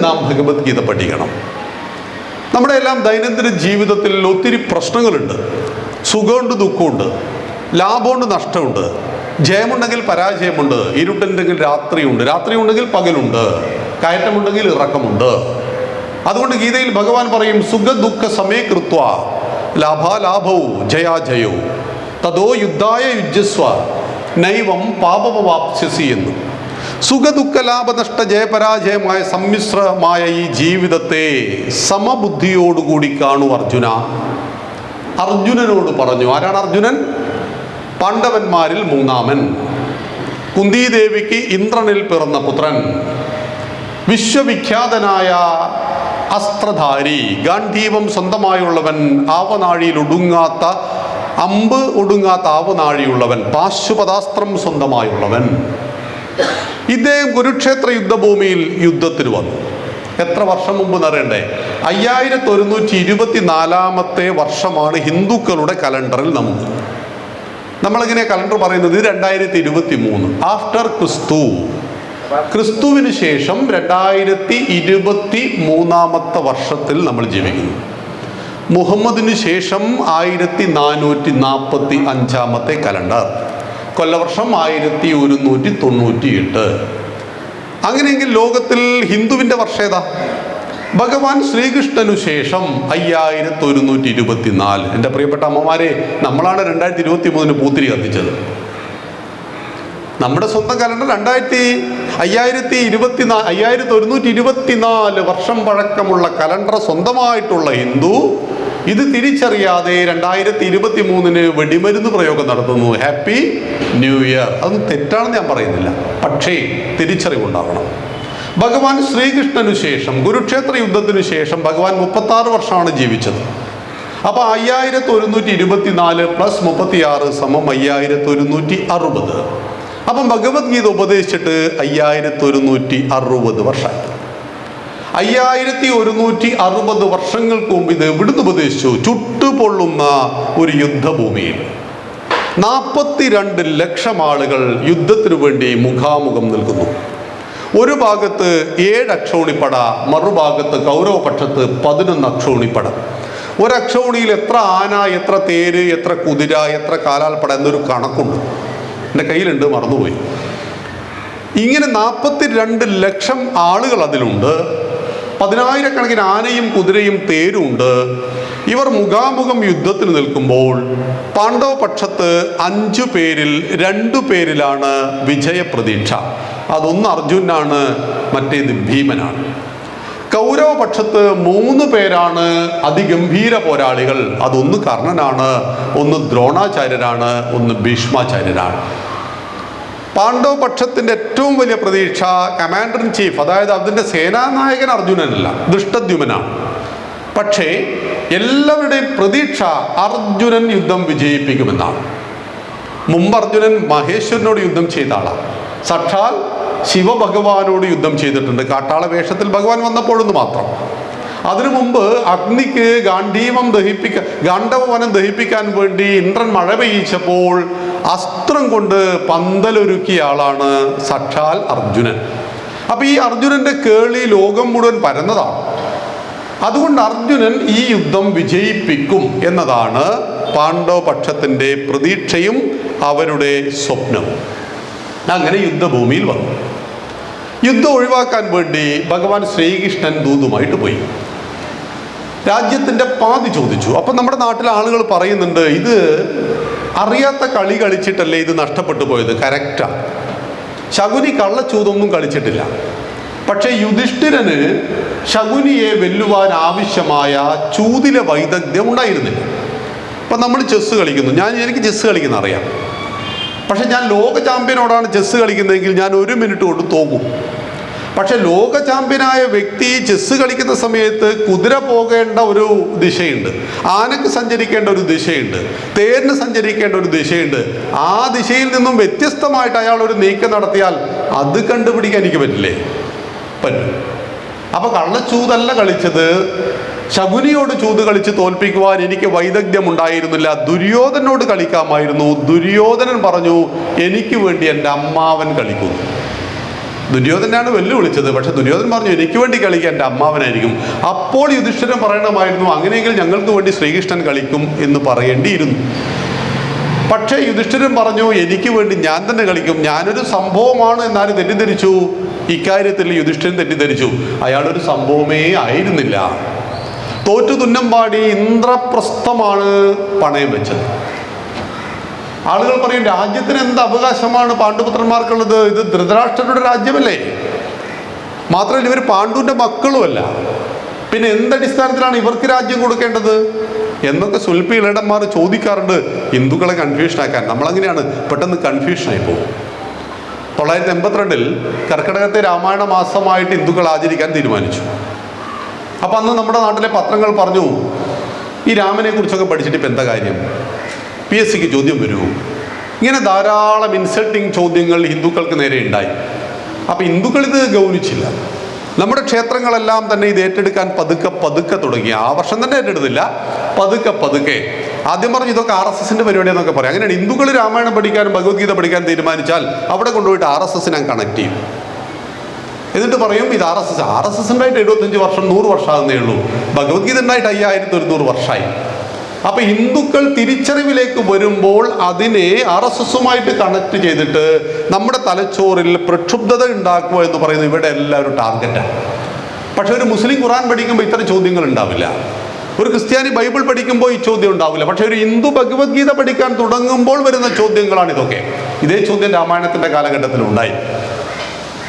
നാം ഭഗവത്ഗീത പഠിക്കണം. നമ്മുടെ എല്ലാം ദൈനംദിന ജീവിതത്തിൽ ഒത്തിരി പ്രശ്നങ്ങളുണ്ട്. സുഖമുണ്ട് ദുഃഖമുണ്ട്. ലാഭമുണ്ട് നഷ്ടമുണ്ട്. ജയമുണ്ടെങ്കിൽ പരാജയമുണ്ട്. ഇരുട്ടുണ്ടെങ്കിൽ രാത്രിയുണ്ട്. രാത്രിയുണ്ടെങ്കിൽ പകലുണ്ട്. കയറ്റമുണ്ടെങ്കിൽ ഇറക്കമുണ്ട്. അതുകൊണ്ട് ഗീതയിൽ ഭഗവാൻ പറയും സുഖ ദുഃഖ സമയകൃത്വ ലാഭാലാഭവും ജയാജയവും തതോ യുദ്ധായ യുജസ്വ നൈവം പാപമവാപ്സ്യസി എന്നും. സുഖദുഃഖ ലാഭനഷ്ട ജയപരാജയമായ സമ്മിശ്രമായ ഈ ജീവിതത്തെ സമബുദ്ധിയോടുകൂടി കാണൂ അർജുന. അർജുനനോട് പറഞ്ഞു. ആരാണ് അർജുനൻ? പാണ്ഡവന്മാരിൽ മൂന്നാമൻ. കുന്തിദേവിക്ക് ഇന്ദ്രനിൽ പിറന്ന പുത്രൻ. വിശ്വവിഖ്യാതനായ അസ്ത്രധാരി. ഗാന്ധീവം സ്വന്തമായുള്ളവൻ ആവനാഴിയിൽ ഒടുങ്ങാത്ത അമ്പ് ഒടുങ്ങാത്ത ആവനാഴിയുള്ളവൻ പാശുപദാസ്ത്രം സ്വന്തമായുള്ളവൻ. ഇദ്ദേഹം കുരുക്ഷേത്ര യുദ്ധഭൂമിയിൽ യുദ്ധത്തിന് വന്നു. എത്ര വർഷം മുമ്പ് എന്നറിയണ്ടേ? അയ്യായിരത്തി ഒരുന്നൂറ്റി ഇരുപത്തി നാലാമത്തെ വർഷമാണ് ഹിന്ദുക്കളുടെ കലണ്ടറിൽ നമുക്ക്. നമ്മളിങ്ങനെ കലണ്ടർ പറയുന്നത്? രണ്ടായിരത്തി ഇരുപത്തി മൂന്ന് ആഫ്റ്റർ ക്രിസ്തു. ക്രിസ്തുവിന് ശേഷം രണ്ടായിരത്തി ഇരുപത്തി മൂന്നാമത്തെ വർഷത്തിൽ നമ്മൾ ജീവിക്കുന്നു. മുഹമ്മദിന് ശേഷം ആയിരത്തി നാനൂറ്റി നാൽപ്പത്തി അഞ്ചാമത്തെ കലണ്ടർ. കൊല്ലവർഷം ആയിരത്തി ഒരുന്നൂറ്റി തൊണ്ണൂറ്റി എട്ട് അങ്ങനെയെങ്കിൽ ലോകത്തിൽ ഹിന്ദുവിന്റെ വർഷേത ഭഗവാൻ ശ്രീകൃഷ്ണനു ശേഷം അയ്യായിരത്തി ഒരുന്നൂറ്റി ഇരുപത്തിനാല് എന്റെ പ്രിയപ്പെട്ട അമ്മമാരെ നമ്മളാണ് രണ്ടായിരത്തി ഇരുപത്തി മൂന്നിന് പൂത്തിരി കത്തിച്ചത്. നമ്മുടെ സ്വന്തം കലണ്ടർ രണ്ടായിരത്തി അയ്യായിരത്തി ഇരുപത്തിനാ അയ്യായിരത്തി ഒരുന്നൂറ്റി ഇരുപത്തിനാല് വർഷം പഴക്കമുള്ള കലണ്ടർ സ്വന്തമായിട്ടുള്ള ഹിന്ദു ഇത് തിരിച്ചറിയാതെ രണ്ടായിരത്തി ഇരുപത്തി മൂന്നിന് വെടിമരുന്ന് പ്രയോഗം നടത്തുന്നു. ഹാപ്പി ന്യൂ ഇയർ അതൊന്നും തെറ്റാണെന്ന് ഞാൻ പറയുന്നില്ല. പക്ഷേ തിരിച്ചറിവുണ്ടാവണം. ഭഗവാൻ ശ്രീകൃഷ്ണനു ശേഷം കുരുക്ഷേത്ര യുദ്ധത്തിനു ശേഷം ഭഗവാൻ മുപ്പത്തി ആറ് വർഷമാണ് ജീവിച്ചത്. അപ്പോൾ അയ്യായിരത്തി ഒരുന്നൂറ്റി ഇരുപത്തിനാല് പ്ലസ് മുപ്പത്തിയാറ് സമം അയ്യായിരത്തി ഒരുന്നൂറ്റി അറുപത് അപ്പം ഭഗവത്ഗീത ഉപദേശിച്ചിട്ട് അയ്യായിരത്തി ഒരുന്നൂറ്റി അറുപത് വർഷമായി. അയ്യായിരത്തി ഒരുന്നൂറ്റി അറുപത് വർഷങ്ങൾക്ക് മുമ്പ് ഇത് എവിടുന്ന് ഉപദേശിച്ചു? ചുട്ടുപൊള്ളുന്ന ഒരു യുദ്ധഭൂമിയിൽ. നാൽപ്പത്തിരണ്ട് ലക്ഷം ആളുകൾ യുദ്ധത്തിനു വേണ്ടി മുഖാമുഖം നിൽക്കുന്നു. ഒരു ഭാഗത്ത് ഏഴ് അക്ഷോണിപ്പട മറുഭാഗത്ത് കൗരവപക്ഷത്ത് പതിനൊന്ന് അക്ഷോണിപ്പട. ഒരക്ഷോണിയിൽ എത്ര ആന എത്ര തേര് എത്ര കുതിര എത്ര കാലാൽപ്പട എന്നൊരു കണക്കുണ്ട്. എന്റെ കയ്യിലുണ്ട് മറന്നുപോയി. ഇങ്ങനെ നാൽപ്പത്തി രണ്ട് ലക്ഷം ആളുകൾ അതിലുണ്ട്. പതിനായിരക്കണക്കിന് ആനയും കുതിരയും തേരുമുണ്ട് ഇവർ മുഖാമുഖം യുദ്ധത്തിന് നിൽക്കുമ്പോൾ പാണ്ഡവ പക്ഷത്ത് അഞ്ചു പേരിൽ രണ്ടു പേരിലാണ് വിജയപ്രതീക്ഷ. അതൊന്ന് അർജുനാണ് മറ്റേത് ഭീമനാണ്. കൗരവ പക്ഷത്ത് മൂന്ന് പേരാണ് അതിഗംഭീര പോരാളികൾ. അതൊന്ന് കർണനാണ് ഒന്ന് ദ്രോണാചാര്യരാണ് ഒന്ന് ഭീഷ്മാചാര്യരാണ്. പാണ്ഡവ പക്ഷത്തിന്റെ ഏറ്റവും വലിയ പ്രതീക്ഷ കമാൻഡർ ഇൻ ചീഫ് അതായത് അതിന്റെ സേനാനായകൻ അർജുനനല്ല ദൃഷ്ടദ്യുമനാണ് പക്ഷേ എല്ലാവരുടെയും പ്രതീക്ഷ അർജുനൻ യുദ്ധം വിജയിപ്പിക്കുമെന്നാണ്. മുമ്പ് അർജുനൻ മഹേശ്വരനോട് യുദ്ധം ചെയ്ത ആളാണ് സക്ഷാൽ ശിവഭഗവാനോട് യുദ്ധം ചെയ്തിട്ടുണ്ട്. കാട്ടാള വേഷത്തിൽ ഭഗവാൻ വന്നപ്പോഴൊന്ന് മാത്രം. അതിനു മുമ്പ് അഗ്നിക്ക് ഗാന്ധീവം ദഹിപ്പിക്കാൻ ഗാണ്ഡവവനം ദഹിപ്പിക്കാൻ വേണ്ടി ഇന്ദ്രൻ മഴ പെയ്യിച്ചപ്പോൾ അസ്ത്രം കൊണ്ട് പന്തലൊരുക്കിയ ആളാണ് സക്ഷാൽ അർജുനൻ. അപ്പൊ ഈ അർജുനന്റെ കേളി ലോകം മുഴുവൻ പരന്നതാണ്. അതുകൊണ്ട് അർജുനൻ ഈ യുദ്ധം വിജയിപ്പിക്കും എന്നതാണ് പാണ്ഡവപക്ഷത്തിന്റെ പ്രതീക്ഷയും അവരുടെ സ്വപ്നവും അങ്ങനെ യുദ്ധഭൂമിയിൽ വന്നു. യുദ്ധം ഒഴിവാക്കാൻ വേണ്ടി ഭഗവാൻ ശ്രീകൃഷ്ണൻ ദൂതുമായിട്ട് പോയി. രാജ്യത്തിന്റെ പാതി ചോദിച്ചു. അപ്പം നമ്മുടെ നാട്ടിലെ ആളുകൾ പറയുന്നുണ്ട് ഇത് അറിയാത്ത കളി കളിച്ചിട്ടല്ലേ ഇത് നഷ്ടപ്പെട്ടു പോയത്? കറക്റ്റാ ശകുനി കള്ളച്ചൂതൊന്നും കളിച്ചിട്ടില്ല. പക്ഷേ യുധിഷ്ഠിരന് ശകുനിയെ വെല്ലുവാൻ ആവശ്യമായ ചൂതിലെ വൈദഗ്ധ്യം ഉണ്ടായിരുന്നില്ല. അപ്പം നമ്മൾ ചെസ്സ് കളിക്കുന്നു. ഞാൻ എനിക്ക് ചെസ്സ് കളിക്കുന്ന അറിയാം. പക്ഷെ ഞാൻ ലോക ചാമ്പ്യനോടാണ് ചെസ്സ് കളിക്കുന്നതെങ്കിൽ ഞാൻ ഒരു മിനിറ്റ് കൊണ്ട് തോക്കും. പക്ഷെ ലോക ചാമ്പ്യനായ വ്യക്തി ചെസ് കളിക്കുന്ന സമയത്ത് കുതിര പോകേണ്ട ഒരു ദിശയുണ്ട്. ആനക്ക് സഞ്ചരിക്കേണ്ട ഒരു ദിശയുണ്ട്. തേരിന് സഞ്ചരിക്കേണ്ട ഒരു ദിശയുണ്ട്. ആ ദിശയിൽ നിന്നും വ്യത്യസ്തമായിട്ട് അയാൾ ഒരു നീക്കം നടത്തിയാൽ അത് കണ്ടുപിടിക്കാൻ എനിക്ക് പറ്റില്ലേ? പറ്റും. അപ്പൊ കള്ളച്ചൂതല്ല കളിച്ചത് ശകുനിയോട് ചൂത് കളിച്ച് തോൽപ്പിക്കുവാൻ എനിക്ക് വൈദഗ്ധ്യം ഉണ്ടായിരുന്നില്ല. ദുര്യോധനോട് കളിക്കാമായിരുന്നു. ദുര്യോധനൻ പറഞ്ഞു എനിക്ക് വേണ്ടി എന്റെ അമ്മാവൻ കളിക്കുന്നു. ദുര്യോധനാണ് വെല്ലുവിളിച്ചത്. പക്ഷെ ദുര്യോധൻ പറഞ്ഞു എനിക്ക് വേണ്ടി കളിക്കാൻ എന്റെ അമ്മാവനായിരിക്കും. അപ്പോൾ യുധിഷ്ഠിരൻ പറയണമായിരുന്നു അങ്ങനെയെങ്കിൽ ഞങ്ങൾക്ക് വേണ്ടി ശ്രീകൃഷ്ണൻ കളിക്കും എന്ന് പറയേണ്ടിയിരുന്നു. പക്ഷേ യുധിഷ്ഠിരൻ പറഞ്ഞു എനിക്ക് വേണ്ടി ഞാൻ തന്നെ കളിക്കും. ഞാനൊരു സംഭവമാണ് എന്നാലും തെറ്റിദ്ധരിച്ചു? ഇക്കാര്യത്തിൽ യുധിഷ്ഠിരൻ തെറ്റിദ്ധരിച്ചു. അയാളൊരു സംഭവമേ ആയിരുന്നില്ല. തോറ്റു പാടി ഇന്ദ്രപ്രസ്ഥമാണ് പണയം വെച്ചത്. ആളുകൾ പറയും രാജ്യത്തിന് എന്ത് അവകാശമാണ് പാണ്ഡുപുത്രന്മാർക്കുള്ളത്? ഇത് ധൃതരാഷ്ട്രരുടെ രാജ്യമല്ലേ? മാത്രമല്ല ഇവർ പാണ്ഡുവിന്റെ മക്കളുമല്ല. പിന്നെ എന്തടിസ്ഥാനത്തിലാണ് ഇവർക്ക് രാജ്യം കൊടുക്കേണ്ടത്? എന്നൊക്കെ സ്വൽപ്പ ഇളയടന്മാർ ചോദിക്കാറുണ്ട്. ഹിന്ദുക്കളെ കൺഫ്യൂഷൻ ആക്കാൻ. നമ്മളങ്ങനെയാണ്. പെട്ടെന്ന് കൺഫ്യൂഷനായി പോകും. തൊള്ളായിരത്തി എൺപത്തിരണ്ടിൽ കർക്കിടകത്തെ രാമായണ മാസമായിട്ട് ഹിന്ദുക്കൾ ആചരിക്കാൻ തീരുമാനിച്ചു. അപ്പം അന്ന് നമ്മുടെ നാട്ടിലെ പത്രങ്ങൾ പറഞ്ഞു ഈ രാമനെ കുറിച്ചൊക്കെ പഠിച്ചിട്ട് ഇപ്പം എന്താ കാര്യം? പി എസ് സിക്ക് ചോദ്യം വരുമോ ഇങ്ങനെ ധാരാളം ഇൻസൾട്ടിങ് ചോദ്യങ്ങൾ ഹിന്ദുക്കൾക്ക് നേരെ ഉണ്ടായി. അപ്പം ഹിന്ദുക്കൾ ഇത് ഗൗനിച്ചില്ല. നമ്മുടെ ക്ഷേത്രങ്ങളെല്ലാം തന്നെ ഇത് ഏറ്റെടുക്കാൻ പതുക്കെ പതുക്കെ തുടങ്ങി. ആ വർഷം തന്നെ ഏറ്റെടുത്തില്ല. പതുക്കെ പതുക്കെ. ആദ്യം പറഞ്ഞു ഇതൊക്കെ ആർ എസ് എസിന്റെ പരിപാടിയെന്നൊക്കെ പറയാം. അങ്ങനെയാണ് ഹിന്ദുക്കൾ രാമായണം പഠിക്കാനും ഭഗവത്ഗീത പഠിക്കാൻ തീരുമാനിച്ചാൽ അവിടെ കൊണ്ടുപോയിട്ട് ആർ എസ് എസ് ഞാൻ കണക്ട് ചെയ്യും. എന്നിട്ട് പറയും ഇത് R S S. R S S ഉണ്ടായിട്ട് എഴുപത്തഞ്ച് വർഷം നൂറ് വർഷമാകുന്നേ ഉള്ളൂ. ഭഗവത്ഗീത ഉണ്ടായിട്ട് അയ്യായിരത്തി ഒരുന്നൂറ് വർഷമായി. അപ്പൊ ഹിന്ദുക്കൾ തിരിച്ചറിവിലേക്ക് വരുമ്പോൾ അതിനെ ആർ എസ് എസുമായിട്ട് കണക്ട് ചെയ്തിട്ട് നമ്മുടെ തലച്ചോറിൽ പ്രക്ഷുബ്ധത ഉണ്ടാക്കുക എന്ന് പറയുന്നത് ഇവിടെ എല്ലാവരും ടാർഗറ്റാണ് പക്ഷെ ഒരു മുസ്ലിം ഖുറാൻ പഠിക്കുമ്പോൾ ഇത്തരം ചോദ്യങ്ങൾ ഉണ്ടാവില്ല. ഒരു ക്രിസ്ത്യാനി ബൈബിൾ പഠിക്കുമ്പോൾ ഈ ചോദ്യം ഉണ്ടാവില്ല. പക്ഷെ ഒരു ഹിന്ദു ഭഗവത്ഗീത പഠിക്കാൻ തുടങ്ങുമ്പോൾ വരുന്ന ചോദ്യങ്ങളാണ് ഇതൊക്കെ. ഇതേ ചോദ്യം രാമായണത്തിന്റെ കാലഘട്ടത്തിൽ ഉണ്ടായി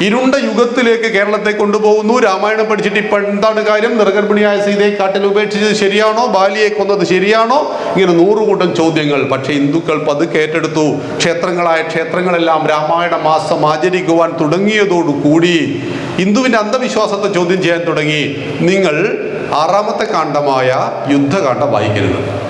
ഇരുണ്ട യുഗത്തിലേക്ക് കേരളത്തെ കൊണ്ടുപോകുന്നു. രാമായണം പഠിച്ചിട്ട് ഇപ്പം എന്താണ് കാര്യം? നിർഗർഭിണിയായ സീതയെ കാട്ടിൽ ഉപേക്ഷിച്ചത് ശരിയാണോ? ബാലിയെ കൊന്നത് ശരിയാണോ? ഇങ്ങനെ നൂറുകൂട്ടം ചോദ്യങ്ങൾ. പക്ഷേ ഹിന്ദുക്കൾ പതുക്കെ ഏറ്റെടുത്തു ക്ഷേത്രങ്ങളായ ക്ഷേത്രങ്ങളെല്ലാം രാമായണ മാസം ആചരിക്കുവാൻ തുടങ്ങിയതോടുകൂടി ഹിന്ദുവിന്റെ അന്ധവിശ്വാസത്തെ ചോദ്യം ചെയ്യാൻ തുടങ്ങി. നിങ്ങൾ ആറാമത്തെ കാണ്ഡമായ യുദ്ധകാണ്ഡം വായിക്കരുത്.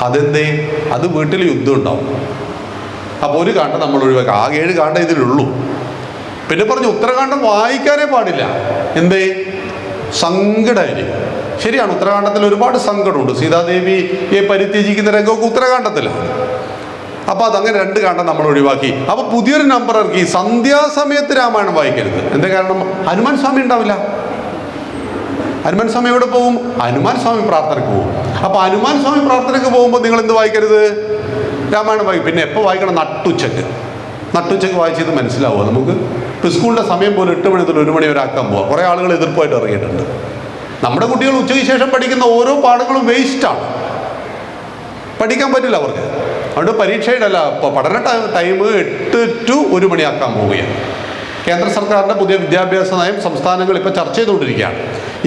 അതെന്തേ? അത് വീട്ടിൽ യുദ്ധം ഉണ്ടാവും. അപ്പോൾ ഒരു കാണ്ഡം നമ്മൾ ഒഴിവാക്കാം. ആകെ ഏഴ് കാണ്ഡം ഇതിലുള്ളൂ. പിന്നെ പറഞ്ഞു ഉത്തരകാണ്ഡം വായിക്കാനേ പാടില്ല. എന്തേ? സങ്കടമായിരിക്കും ശരിയാണ് ഉത്തരകാണ്ഡത്തിൽ ഒരുപാട് സങ്കടമുണ്ട്. സീതാദേവിയെ പരിത്യജിക്കുന്ന രംഗമൊക്കെ ഉത്തരകാണ്ഡത്തിലാണ് അപ്പോൾ അതങ്ങനെ രണ്ട് കാണ്ഡം നമ്മൾ ഒഴിവാക്കി. അപ്പോൾ പുതിയൊരു നമ്പർ ഇറക്കി. സന്ധ്യാസമയത്ത് രാമായണം വായിക്കരുത്. എന്താ കാരണം? ഹനുമാൻ സ്വാമി ഉണ്ടാവില്ല. ഹനുമാൻ സ്വാമി എവിടെ പോകും ഹനുമാൻ സ്വാമി പ്രാർത്ഥനയ്ക്ക് പോകും അപ്പോൾ ഹനുമാൻ സ്വാമി പ്രാർത്ഥനയ്ക്ക് പോകുമ്പോൾ നിങ്ങൾ എന്ത് വായിക്കരുത്? രാമായണം വായിക്കും. പിന്നെ എപ്പോൾ വായിക്കണം? നട്ടുച്ചക്ക്. നട്ടുച്ചക്ക് വായിച്ചത് മനസ്സിലാവുക നമുക്ക് ഇപ്പോൾ സ്കൂളിന്റെ സമയം പോലും എട്ട് മണി മുതൽ ഒരു മണി വരെ ആക്കാൻ പോവാം. കുറേ ആളുകൾ എതിർപ്പായിട്ട് ഇറങ്ങിയിട്ടുണ്ട്. നമ്മുടെ കുട്ടികൾ ഉച്ചയ്ക്ക് ശേഷം പഠിക്കുന്ന ഓരോ പാഠങ്ങളും വേസ്റ്റാണ് പഠിക്കാൻ പറ്റില്ല അവർക്ക്. അതുകൊണ്ട് പരീക്ഷയുടെ അല്ല പഠന ടൈം എട്ട് ടു ഒരു മണിയാക്കാൻ പോവുകയാണ്. കേന്ദ്ര സർക്കാരിന്റെ പുതിയ വിദ്യാഭ്യാസ നയം സംസ്ഥാനങ്ങൾ ഇപ്പോൾ ചർച്ച ചെയ്തുകൊണ്ടിരിക്കുകയാണ്.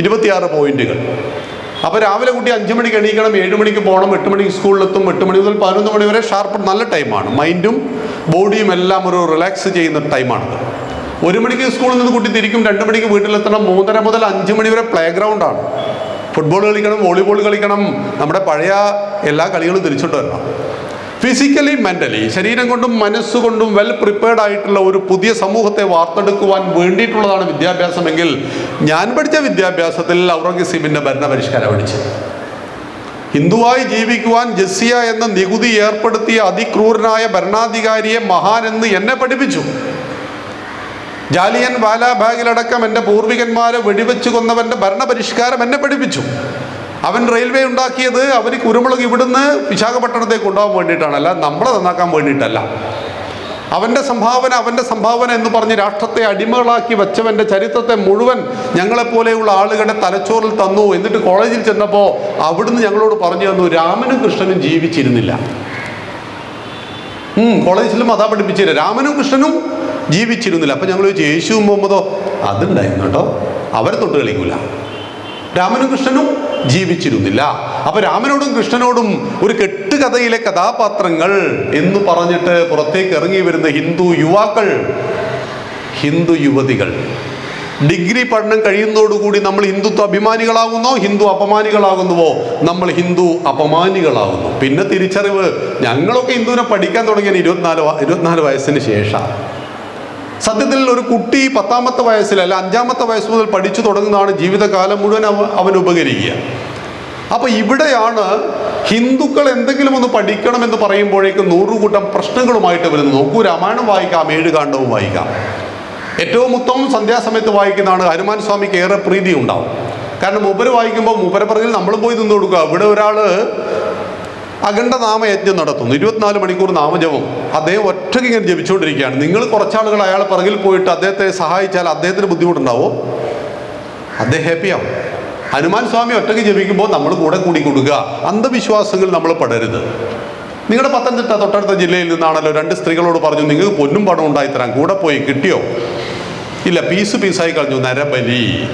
ഇരുപത്തിയാറ് പോയിന്റുകൾ അപ്പോൾ രാവിലെ കുട്ടി അഞ്ച് മണിക്ക് എണീക്കണം ഏഴ് മണിക്ക് പോകണം എട്ട് മണിക്ക് സ്കൂളിലെത്തും എട്ട് മണി മുതൽ പതിനൊന്ന് മണി വരെ ഷാർപ്പ് നല്ല ടൈമാണ് മൈൻഡും ബോഡിയും എല്ലാം ഒരു റിലാക്സ് ചെയ്യുന്ന ടൈമാണ്. ഒരു മണിക്ക് സ്കൂളിൽ നിന്ന് കുട്ടി തിരിക്കും രണ്ട് മണിക്ക് വീട്ടിലെത്തണം മൂന്നര മുതൽ അഞ്ച് മണി വരെ പ്ലേ ഗ്രൗണ്ടാണ് ഫുട്ബോൾ കളിക്കണം വോളിബോൾ കളിക്കണം നമ്മുടെ പഴയ എല്ലാ കളികളും തിരിച്ചിട്ട് വരണം. ഫിസിക്കലി മെന്റലി ശരീരം കൊണ്ടും മനസ്സുകൊണ്ടും വെൽ പ്രിപ്പയർഡ് ആയിട്ടുള്ള ഒരു പുതിയ സമൂഹത്തെ വാർത്തെടുക്കുവാൻ വേണ്ടിയിട്ടുള്ളതാണ് വിദ്യാഭ്യാസമെങ്കിൽ ഞാൻ പഠിച്ച വിദ്യാഭ്യാസത്തിൽ ഔറംഗസീബിന്റെ ഭരണപരിഷ്കാരം പഠിച്ചത് ഹിന്ദുവായി ജീവിക്കുവാൻ ജസ്സിയ എന്ന നികുതി ഏർപ്പെടുത്തിയ അതിക്രൂരനായ ഭരണാധികാരിയെ മഹാൻ എന്ന് എന്നെ പഠിപ്പിച്ചു. ജാലിയൻ വാലാബാഗിലടക്കം എന്റെ പൂർവികന്മാരെ വെടിവെച്ച് കൊന്നവന്റെ ഭരണപരിഷ്കാരം എന്നെ പഠിപ്പിച്ചു. അവൻ റെയിൽവേ ഉണ്ടാക്കിയത് അവന് കുരുമുളക് ഇവിടുന്ന് വിശാഖപട്ടണത്തേക്ക് കൊണ്ടുപോകാൻ വേണ്ടിയിട്ടാണല്ല നമ്മളെ നന്നാക്കാൻ വേണ്ടിയിട്ടല്ല. അവന്റെ സംഭാവന അവന്റെ സംഭാവന എന്ന് പറഞ്ഞ് രാഷ്ട്രത്തെ അടിമകളാക്കി വെച്ചവന്റെ ചരിത്രത്തെ മുഴുവൻ ഞങ്ങളെപ്പോലെയുള്ള ആളുകളുടെ തലച്ചോറിൽ തന്നു. എന്നിട്ട് കോളേജിൽ ചെന്നപ്പോൾ അവിടുന്ന് ഞങ്ങളോട് പറഞ്ഞു തന്നു രാമനും കൃഷ്ണനും ജീവിച്ചിരുന്നില്ല. കോളേജിലും അതാ പഠിപ്പിച്ചില്ല രാമനും കൃഷ്ണനും ജീവിച്ചിരുന്നില്ല. അപ്പം ഞങ്ങൾ ചോദിച്ചു യേശുവും മുഹമ്മദോ അതുണ്ടായിരുന്നു കേട്ടോ. അവരെ തൊട്ട് കളിക്കൂല. രാമനും കൃഷ്ണനും ജീവിച്ചിരുന്നില്ല. അപ്പൊ രാമനോടും കൃഷ്ണനോടും ഒരു കെട്ടുകഥയിലെ കഥാപാത്രങ്ങൾ എന്ന് പറഞ്ഞിട്ട് പുറത്തേക്ക് ഇറങ്ങി വരുന്ന ഹിന്ദു യുവാക്കൾ ഹിന്ദു യുവതികൾ. ഡിഗ്രി പഠനം കഴിയുന്നതോടുകൂടി നമ്മൾ ഹിന്ദുത്വ അഭിമാനികളാകുന്നോ ഹിന്ദു അപമാനികളാകുന്നുവോ നമ്മൾ ഹിന്ദു അപമാനികളാകുന്നു. പിന്നെ തിരിച്ചറിവ് ഞങ്ങളൊക്കെ ഹിന്ദുവിനെ പഠിക്കാൻ തുടങ്ങിയത് ഇരുപത്തിനാല് ഇരുപത്തിനാല് വയസ്സിന് ശേഷം സത്യത്തിൽ ഒരു കുട്ടി പത്താമത്തെ വയസ്സിൽ അല്ല അഞ്ചാമത്തെ വയസ്സ് മുതൽ പഠിച്ചു തുടങ്ങുന്നതാണ് ജീവിതകാലം മുഴുവൻ അവ അവൻ ഉപകരിക്കുക. അപ്പോൾ ഇവിടെയാണ് ഹിന്ദുക്കൾ എന്തെങ്കിലും ഒന്ന് പഠിക്കണം എന്ന് പറയുമ്പോഴേക്കും നൂറുകൂട്ടം പ്രശ്നങ്ങളുമായിട്ട് വരുന്നു നോക്കൂ രാമായണം വായിക്കാം ഏഴ് വായിക്കാം. ഏറ്റവും ഉത്തമം സന്ധ്യാസമയത്ത് വായിക്കുന്നതാണ് ഹനുമാൻ സ്വാമിക്ക് ഏറെ പ്രീതി ഉണ്ടാവും. കാരണം മൂപ്പര് വായിക്കുമ്പോൾ മൂപ്പരെ പിറകിൽ നമ്മളും പോയി നിന്ന് കൊടുക്കുക. ഇവിടെ ഒരാൾ അഖണ്ഡ നാമയജ്ഞം നടത്തുന്നു. ഇരുപത്തിനാല് മണിക്കൂർ നാമജപം. അദ്ദേഹം ഒറ്റയ്ക്ക് ഇങ്ങനെ ജപിച്ചുകൊണ്ടിരിക്കുകയാണ്. നിങ്ങൾ കുറച്ചാളുകൾ അയാൾ പിറകിൽ പോയിട്ട് അദ്ദേഹത്തെ സഹായിച്ചാൽ അദ്ദേഹത്തിന് ബുദ്ധിമുട്ടുണ്ടാവോ? അദ്ദേഹം ഹാപ്പിയാവും. ഹനുമാൻ സ്വാമി ഒറ്റയ്ക്ക് ജപിക്കുമ്പോൾ നമ്മൾ കൂടെ കൂടി കൊടുക്കുക അന്ധവിശ്വാസങ്ങൾ നമ്മൾ പടരുത്. നിങ്ങളുടെ പത്തനംതിട്ട തൊട്ടടുത്ത ജില്ലയിൽ നിന്നാണല്ലോ രണ്ട് സ്ത്രീകളോട് പറഞ്ഞു നിങ്ങൾക്ക് പൊന്നും പണം ഉണ്ടായിത്തരാം കൂടെ പോയി കിട്ടിയോ? ഇല്ല പീസ് പീസായി കളഞ്ഞു. നരബലി.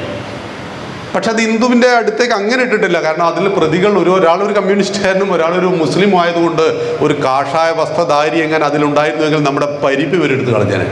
പക്ഷെ അത് ഹിന്ദുവിന്റെ അടുത്തേക്ക് അങ്ങനെ ഇട്ടിട്ടില്ല. കാരണം അതിൽ പ്രതികൾ ഒരു ഒരാളൊരു കമ്മ്യൂണിസ്റ്റുകാരനും ഒരാളൊരു മുസ്ലിം ആയതുകൊണ്ട് ഒരു കാഷായ വസ്ത്രധാരി എങ്ങനെ അതിലുണ്ടായിരുന്നുവെങ്കിൽ നമ്മുടെ പരിപ്പ് ഇവരെടുത്ത് കളഞ്ഞേനെ.